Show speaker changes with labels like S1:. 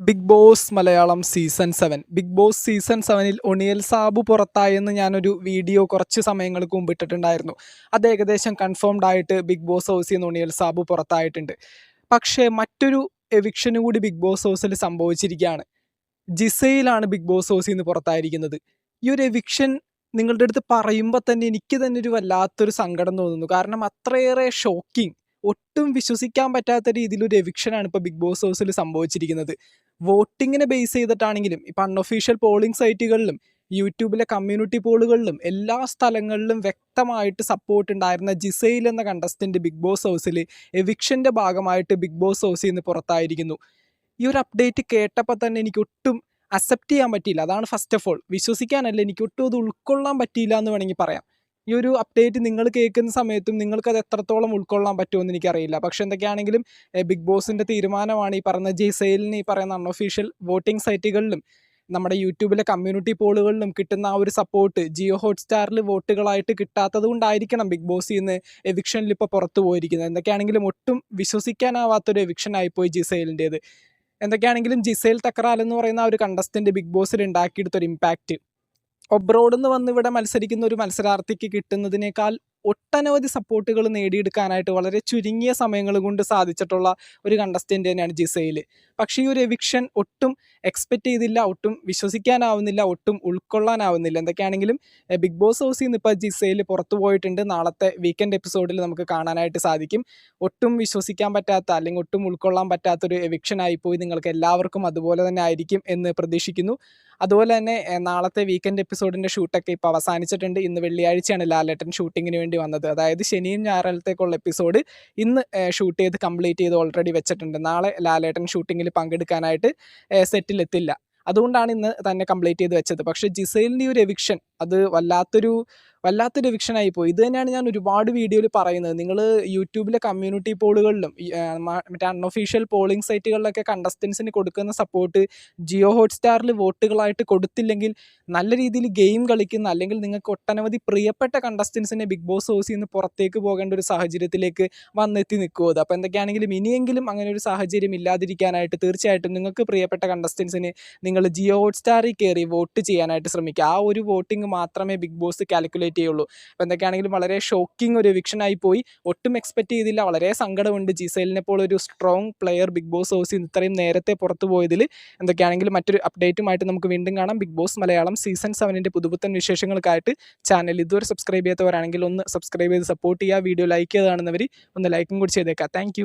S1: Bigg Boss Malayalam season seven. Bigg Boss season സെവനിൽ ഒണിയൽ സാബു പുറത്തായെന്ന് ഞാനൊരു വീഡിയോ കുറച്ച് സമയങ്ങൾക്ക് മുമ്പ് ഇട്ടിട്ടുണ്ടായിരുന്നു. അത് ഏകദേശം കൺഫേംഡ് ആയിട്ട് ബിഗ് ബോസ് ഹൗസിൽ നിന്ന് ഒണിയൽ സാബു പുറത്തായിട്ടുണ്ട്. പക്ഷേ മറ്റൊരു എവിക്ഷനും കൂടി ബിഗ് ബോസ് ഹൗസിൽ സംഭവിച്ചിരിക്കുകയാണ്. ജിസയിലാണ് ബിഗ് ബോസ് ഹൗസിൽ നിന്ന് പുറത്തായിരിക്കുന്നത്. ഈ ഒരു എവിക്ഷൻ നിങ്ങളുടെ അടുത്ത് പറയുമ്പോൾ തന്നെ എനിക്ക് തന്നെ ഒരു വല്ലാത്തൊരു സങ്കടം തോന്നുന്നു. കാരണം അത്രയേറെ ഷോക്കിംഗ് ഒട്ടും വിശ്വസിക്കാൻ പറ്റാത്ത രീതിയിലൊരു എവിക്ഷനാണ് ഇപ്പോൾ ബിഗ് ബോസ് ഹൗസിൽ സംഭവിച്ചിരിക്കുന്നത്. വോട്ടിങ്ങിനെ ബേസ് ചെയ്തിട്ടാണെങ്കിലും ഇപ്പം അൺഒഫീഷ്യൽ പോളിംഗ് സൈറ്റുകളിലും യൂട്യൂബിലെ കമ്മ്യൂണിറ്റി പോളുകളിലും എല്ലാ സ്ഥലങ്ങളിലും വ്യക്തമായിട്ട് സപ്പോർട്ട് ഉണ്ടായിരുന്ന ജിസൈൽ എന്ന കണ്ടസ്റ്റന്റ് ബിഗ് ബോസ് ഹൗസിൽ എവിക്ഷന്റെ ഭാഗമായിട്ട് ബിഗ് ബോസ് ഹൗസിൽ നിന്ന് പുറത്തായിരിക്കുന്നു. ഈ ഒരു അപ്ഡേറ്റ് കേട്ടപ്പോൾ തന്നെ എനിക്ക് ഒട്ടും അക്സെപ്റ്റ് ചെയ്യാൻ പറ്റിയില്ല. അതാണ് ഫസ്റ്റ് ഓഫ് ഓൾ വിശ്വസിക്കാനല്ല എനിക്ക് ഒട്ടും അത് ഉൾക്കൊള്ളാൻ പറ്റിയില്ല എന്ന് വേണമെങ്കിൽ പറയാം. ഈ ഒരു അപ്ഡേറ്റ് നിങ്ങൾ കേൾക്കുന്ന സമയത്തും നിങ്ങൾക്ക് അത് എത്രത്തോളം ഉൾക്കൊള്ളാൻ പറ്റുമെന്ന് എനിക്കറിയില്ല. പക്ഷെ എന്തൊക്കെയാണെങ്കിലും ബിഗ് ബോസിന്റെ തീരുമാനമാണ് ഈ പറയുന്ന ജെയ്സെയിലിന് ഈ പറയുന്ന അൺഒഫീഷ്യൽ വോട്ടിംഗ് സൈറ്റുകളിലും നമ്മുടെ യൂട്യൂബിലെ കമ്മ്യൂണിറ്റി പോളുകളിലും കിട്ടുന്ന ആ ഒരു സപ്പോർട്ട് ജിയോ ഹോട്ട്സ്റ്റാറിൽ വോട്ടുകളായിട്ട് കിട്ടാത്തത് കൊണ്ടായിരിക്കണം ബിഗ് ബോസ് നിന്ന് എവിക്ഷനിൽ ഇപ്പോൾ പുറത്തു പോയിരിക്കുന്നത്. എന്തൊക്കെയാണെങ്കിലും ഒട്ടും വിശ്വസിക്കാനാവാത്തൊരു എവിക്ഷൻ ആയിപ്പോയി ജിസൈലിന്റേത് എന്തൊക്കെയാണെങ്കിലും ജിസൈൽ തക്രാൽ എന്ന് പറയുന്ന ആ ഒരു കണ്ടസ്റ്റന്റ് ബിഗ് ബോസിൽ ഉണ്ടാക്കിയെടുത്തൊരു ഇമ്പാക്റ്റ് ഒബ്രോഡ് നിന്ന് വന്ന് ഇവിടെ മത്സരിക്കുന്ന ഒരു മത്സരാർത്ഥിക്ക് കിട്ടുന്നതിനേക്കാൾ ഒട്ടനവധി സപ്പോർട്ടുകൾ നേടിയെടുക്കാനായിട്ട് വളരെ ചുരുങ്ങിയ സമയങ്ങൾ കൊണ്ട് സാധിച്ചിട്ടുള്ള ഒരു കണ്ടസ്റ്റന്റ് തന്നെയാണ് ജിസയിൽ പക്ഷേ ഈ ഒരു എവിക്ഷൻ ഒട്ടും എക്സ്പെക്റ്റ് ചെയ്തില്ല ഒട്ടും വിശ്വസിക്കാനാവുന്നില്ല ഒട്ടും ഉൾക്കൊള്ളാനാവുന്നില്ല. എന്തൊക്കെയാണെങ്കിലും ബിഗ് ബോസ് ഹൗസിൽ നിന്ന് ഇപ്പോൾ ജിസയിൽ പുറത്തു പോയിട്ടുണ്ട്. നാളത്തെ വീക്കെൻഡ് എപ്പിസോഡിൽ നമുക്ക് കാണാനായിട്ട് സാധിക്കും. ഒട്ടും വിശ്വസിക്കാൻ പറ്റാത്ത അല്ലെങ്കിൽ ഒട്ടും ഉൾക്കൊള്ളാൻ പറ്റാത്തൊരു എവിക്ഷൻ ആയിപ്പോയി. നിങ്ങൾക്ക് എല്ലാവർക്കും അതുപോലെ തന്നെ ആയിരിക്കും എന്ന് പ്രതീക്ഷിക്കുന്നു. അതുപോലെ തന്നെ നാളത്തെ വീക്കെൻഡ് എപ്പിസോഡിന്റെ ഷൂട്ടൊക്കെ ഇപ്പോൾ അവസാനിച്ചിട്ടുണ്ട്. ഇന്ന് വെള്ളിയാഴ്ചയാണ് ലാലേട്ടൻ ഷൂട്ടിങ്ങിന് വേണ്ടി വന്നത്. അതായത് ശനിയും ഞായറാഴത്തേക്കുള്ള എപ്പിസോഡ് ഇന്ന് ഷൂട്ട് ചെയ്ത് കംപ്ലീറ്റ് ചെയ്ത് ഓൾറെഡി വെച്ചിട്ടുണ്ട്. നാളെ ലാലേട്ടൻ ഷൂട്ടിങ്ങിൽ പങ്കെടുക്കാനായിട്ട് സെറ്റിലെത്തില്ല അതുകൊണ്ടാണ് ഇന്ന് തന്നെ കംപ്ലീറ്റ് ചെയ്ത് വെച്ചത്. പക്ഷേ ജിസൈലിന്റെ ഒരു എവിക്ഷൻ അത് വല്ലാത്തൊരു വല്ലാത്തൊരു വിക്ഷനായി പോയി. ഇത് തന്നെയാണ് ഞാൻ ഒരുപാട് വീഡിയോയിൽ പറയുന്നത്. നിങ്ങൾ യൂട്യൂബിലെ കമ്മ്യൂണിറ്റി പോളുകളിലും മറ്റേ അൺഒഫീഷ്യൽ പോളിംഗ് സൈറ്റുകളിലൊക്കെ കണ്ടസ്റ്റൻസിന് കൊടുക്കുന്ന സപ്പോർട്ട് ജിയോ ഹോട്ട്സ്റ്റാറിൽ വോട്ടുകളായിട്ട് കൊടുത്തില്ലെങ്കിൽ നല്ല രീതിയിൽ ഗെയിം കളിക്കുന്ന അല്ലെങ്കിൽ നിങ്ങൾക്ക് ഒട്ടനവധി പ്രിയപ്പെട്ട കണ്ടസ്റ്റൻസിനെ ബിഗ് ബോസ് ഹൗസിൽ നിന്ന് പുറത്തേക്ക് പോകേണ്ട ഒരു സാഹചര്യത്തിലേക്ക് വന്നെത്തി നിൽക്കുമത് അപ്പോൾ എന്തൊക്കെയാണെങ്കിലും ഇനിയെങ്കിലും അങ്ങനെ ഒരു സാഹചര്യം ഇല്ലാതിരിക്കാനായിട്ട് തീർച്ചയായിട്ടും നിങ്ങൾക്ക് പ്രിയപ്പെട്ട കണ്ടസ്റ്റൻസിന് നിങ്ങൾ ജിയോ ഹോട്ട്സ്റ്റാറിൽ കയറി വോട്ട് ചെയ്യാനായിട്ട് ശ്രമിക്കുക. ആ ഒരു വോട്ടിംഗ് മാത്രമേ ബിഗ് ബോസ് കാൽക്കുലേറ്റ് ചെയ്യുള്ളൂ അപ്പോൾ എന്തൊക്കെയാണെങ്കിലും വളരെ ഷോക്കിംഗ് ഒരു എവിക്ഷനായി പോയി. ഒട്ടും എക്സ്പെക്റ്റ് ചെയ്തില്ല. വളരെ സങ്കടമുണ്ട്. ജിസൈലിനെ പോലെ ഒരു സ്ട്രോങ് പ്ലെയർ ബിഗ് ബോസ് ഹൗസിൽ ഇത്രയും നേരത്തെ പുറത്തു പോയതിൽ. എന്തൊക്കെയാണെങ്കിലും മറ്റൊരു അപ്ഡേറ്റുമായിട്ട് നമുക്ക് വീണ്ടും കാണാം. ബിഗ് ബോസ് മലയാളം സീസൺ സെവനിന്റെ പുതുപുത്തൻ വിശേഷങ്ങൾക്കായിട്ട് ചാനൽ ഇതുവരെ സബ്സ്ക്രൈബ് ചെയ്യാത്തവരാണെങ്കിൽ ഒന്ന് സബ്സ്ക്രൈബ് ചെയ്ത് സപ്പോർട്ട് ചെയ്യുക. വീഡിയോ ലൈക്ക് ചെയ്ത് കാണുന്നവർ ഒന്ന് ലൈക്കും കൂടി ചെയ്തേക്കാം താങ്ക്